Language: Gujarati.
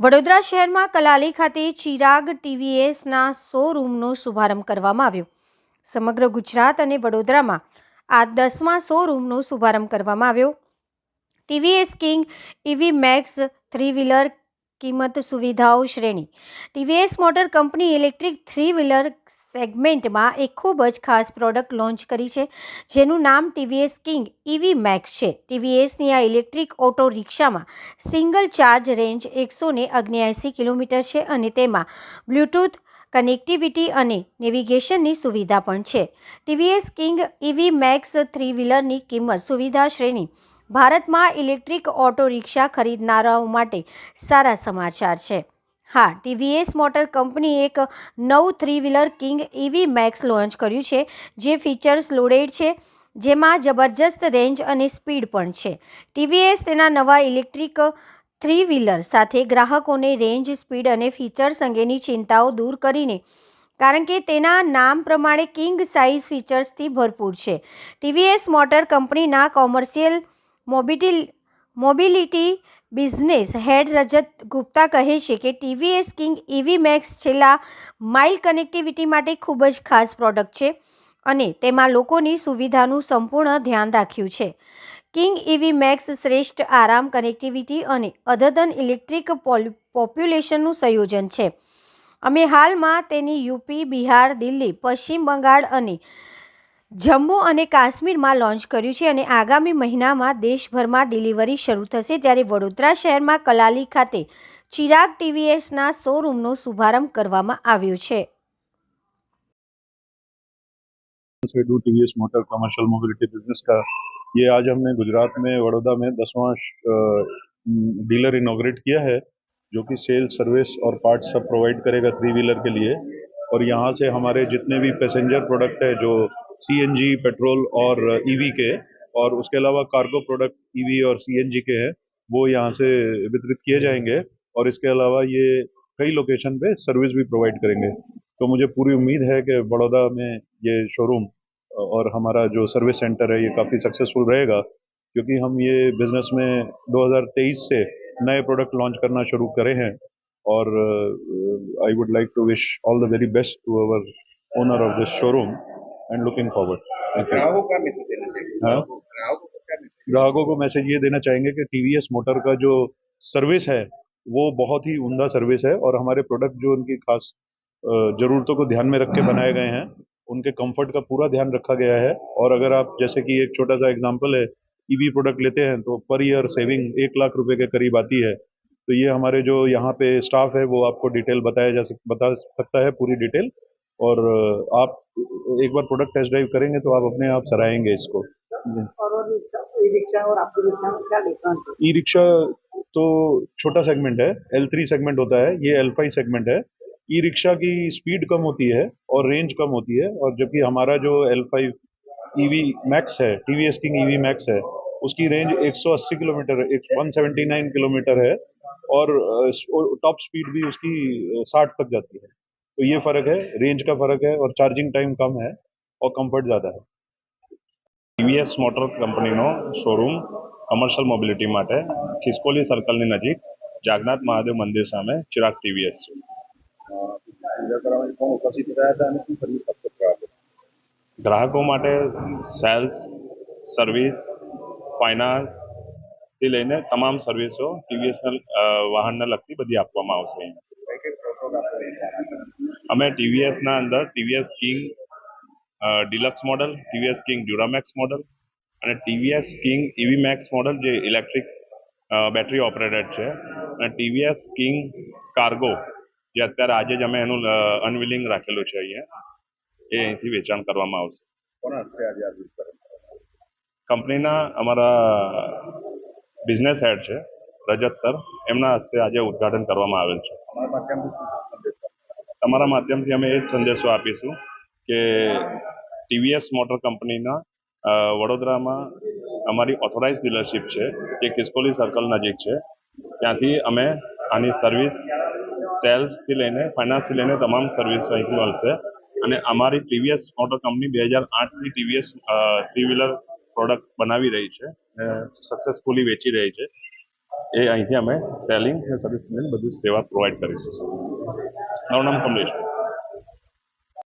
વડોદરા શહેરમાં કલાલી ખાતે ચિરાગ ટીવીએસના શોરૂમનો શુભારંભ કરવામાં આવ્યો. સમગ્ર ગુજરાત અને વડોદરામાં આ દસમા શોરૂમનો શુભારંભ કરવામાં આવ્યો. TVS king EV max, three wheeler, કિંમત સુવિધાઓ શ્રેણી. TVS motor company electric three wheeler સેગમેન્ટમાં એક ખૂબ જ ખાસ પ્રોડક્ટ લોન્ચ કરી છે, જેનું નામ ટીવીએસ કિંગ ઇવી મેક્સ છે. ટીવીએસની આ ઇલેક્ટ્રિક ઓટો રિક્ષામાં સિંગલ ચાર્જ રેન્જ એકસો ને કિલોમીટર છે અને તેમાં બ્લૂટૂથ કનેક્ટિવિટી અને નેવિગેશનની સુવિધા પણ છે. TVS king EV max three વ્હીલરની કિંમત સુવિધા શ્રેણી, ભારતમાં ઇલેક્ટ્રિક ઓટો રિક્ષા ખરીદનારાઓ માટે સારા સમાચાર છે. હા, ટીવીએસ મોટર કંપનીએ એક નવું three wheeler king EV max launch કર્યું છે, જે ફીચર્સ લોડેડ છે, જેમાં જબરજસ્ત રેન્જ અને સ્પીડ પણ છે. ટીવીએસ તેના નવા ઇલેક્ટ્રિક થ્રી વ્હીલર સાથે ગ્રાહકોને રેન્જ, સ્પીડ અને ફીચર્સ અંગેની ચિંતાઓ દૂર કરીને, કારણ કે તેના નામ પ્રમાણે કિંગ સાઇઝ ફીચર્સથી ભરપૂર છે. ટીવીએસ મોટર કંપનીના commercial મોબિટી mobility business head Rajat Gupta કહે છે કે ટીવીએસ કિંગ ઇવી મેક્સ છેલ્લા માઇલ કનેક્ટિવિટી માટે ખૂબ જ ખાસ પ્રોડક્ટ છે અને તેમાં લોકોની સુવિધાનું સંપૂર્ણ ધ્યાન રાખ્યું છે. કિંગ ઇવી મેક્સ શ્રેષ્ઠ આરામ, કનેક્ટિવિટી અને અદ્યતન ઇલેક્ટ્રિક પોપ્યુલેશનનું સંયોજન છે. અમે હાલમાં તેની યુપી, બિહાર, દિલ્હી, પશ્ચિમ બંગાળ અને જમ્મુ અને કાશ્મીરમાં લોન્ચ કર્યું છે અને આગામી મહિનામાં દેશભરમાં ડિલિવરી શરૂ થશે ત્યારે વડોદરા શહેરમાં કલાલી ખાતે ચિરાગ ટીવીએસના શોરૂમનો શુભારંભ કરવામાં આવ્યો છે से do TVS motor commercial mobility business का ये आज हमने गुजरात में वडोदरा में दसवां डीलर इनोग्रेट किया है जो कि सेल्स सर्विस और पार्ट्स सब प्रोवाइड करेगा थ्री व्हीलर के लिए और यहाँ से हमारे जितने भी पैसेंजर प्रोडक्ट है जो सीएनजी पेट्रोल और ईवी के और उसके अलावा कार्गो प्रोडक्ट ईवी और सीएनजी के हैं, वो यहाँ से वितरित किए जाएँगे और इसके अलावा ये कई लोकेशन पे सर्विस भी प्रोवाइड करेंगे। तो मुझे पूरी उम्मीद है कि बड़ौदा में ये शोरूम और हमारा जो सर्विस सेंटर है ये काफ़ी सक्सेसफुल रहेगा, क्योंकि हम ये बिज़नेस में 2023 से नए प्रोडक्ट लॉन्च करना शुरू करे हैं और I would like to wish all the very best to our owner of this showroom and looking forward ग्राहकों का मैसेज देना चाहिए। हाँ? ग्राहकों को मैसेज ये देना चाहेंगे कि टीवीएस मोटर का जो सर्विस है वो बहुत ही उमदा सर्विस है और हमारे प्रोडक्ट जो उनकी खास ज़रूरतों को ध्यान में रख के बनाए गए हैं उनके कंफर्ट का पूरा ध्यान रखा गया है। और अगर आप जैसे कि एक छोटा सा एग्जांपल है ईवी प्रोडक्ट लेते हैं तो पर ईयर सेविंग एक लाख रुपए के करीब आती है। तो ये हमारे जो यहाँ पे स्टाफ है वो आपको डिटेल बताया जा सक बता सकता है पूरी डिटेल और आप एक बार प्रोडक्ट टेस्ट ड्राइव करेंगे तो आप अपने आप सराहेंगे इसको। ई रिक्शा और आपकी रिक्शा में क्या डिफरेंस ई रिक्शा तो छोटा सेगमेंट है एल थ्री सेगमेंट होता है ये एल फाइव सेगमेंट है। ई रिक्शा की स्पीड कम होती है और रेंज कम होती है और जबकि हमारा जो एल फाइव ईवी मैक्स है टीवीएस किंग ईवी मैक्स है उसकी रेंज 180 किलोमीटर है 179 किलोमीटर है और टॉप स्पीड भी उसकी साठ तक जाती है। तो ये फर्क है रेंज का फर्क है और चार्जिंग टाइम कम है और कंफर्ट ज़्यादा है ટીવીએસ મોટર કંપનીનો શોરૂમ કમર્શિયલ મોબિલિટી માટે ખિસકોલી સર્કલની નજીક જાગનાથ મહાદેવ મંદિર સામે ચિરાગ ટીવીએસ છે पूजा करवाने कौन उपस्थित रहा था અને શું સર્વિસ આપતો ગ્રાહકો ગ્રાહકો માટે સેલ્સ સર્વિસ ફાઇનાન્સ થી લઈને તમામ સર્વિસો ટીવીએસના વાહનને લગતી બધી આપવામાં આવશે અમે ટીવીએસના અંદર TVS king deluxe model TVS king Duramax model અને TVS king EV max model જે ઇલેક્ટ્રિક બેટરી ઓપરેટેડ છે. અને ટીવીએસ કિંગ કાર્ગો જે અત્યારે આજે જ અમે એનું અનવિલિંગ રાખેલું છે અહીંયા એ અહીંથી વેચાણ કરવામાં આવશે. કંપનીના અમારા બિઝનેસ હેડ છે રજત સર એમના હસ્તે આજે ઉદ્ઘાટન કરવામાં આવેલ છે અમારા માધ્યમથી શું સંદેશ આપો? તમારા માધ્યમથી અમે એ જ સંદેશો આપીશું કે ટીવીએસ મોટર કંપનીના વડોદરામાં અમારી ઓથોરાઇઝ ડીલરશીપ છે જે કિસ્કોલી સર્કલ નજીક છે. ત્યાંથી અમે આની સર્વિસ સેલ્સથી લઈને ફાઇનાન્સથી લઈને તમામ સર્વિસ અહીંથી મળશે. અને અમારી ટીવીએસ મોટર કંપની બે હજાર આઠની ટીવીએસ થ્રી વ્હીલર પ્રોડક્ટ બનાવી રહી છે સક્સેસફુલી વેચી રહી છે. એ અહીંથી અમે સેલિંગ અને સર્વિસિંગની બધું સેવા પ્રોવાઈડ કરીશું સર મારું નામ કમલેશ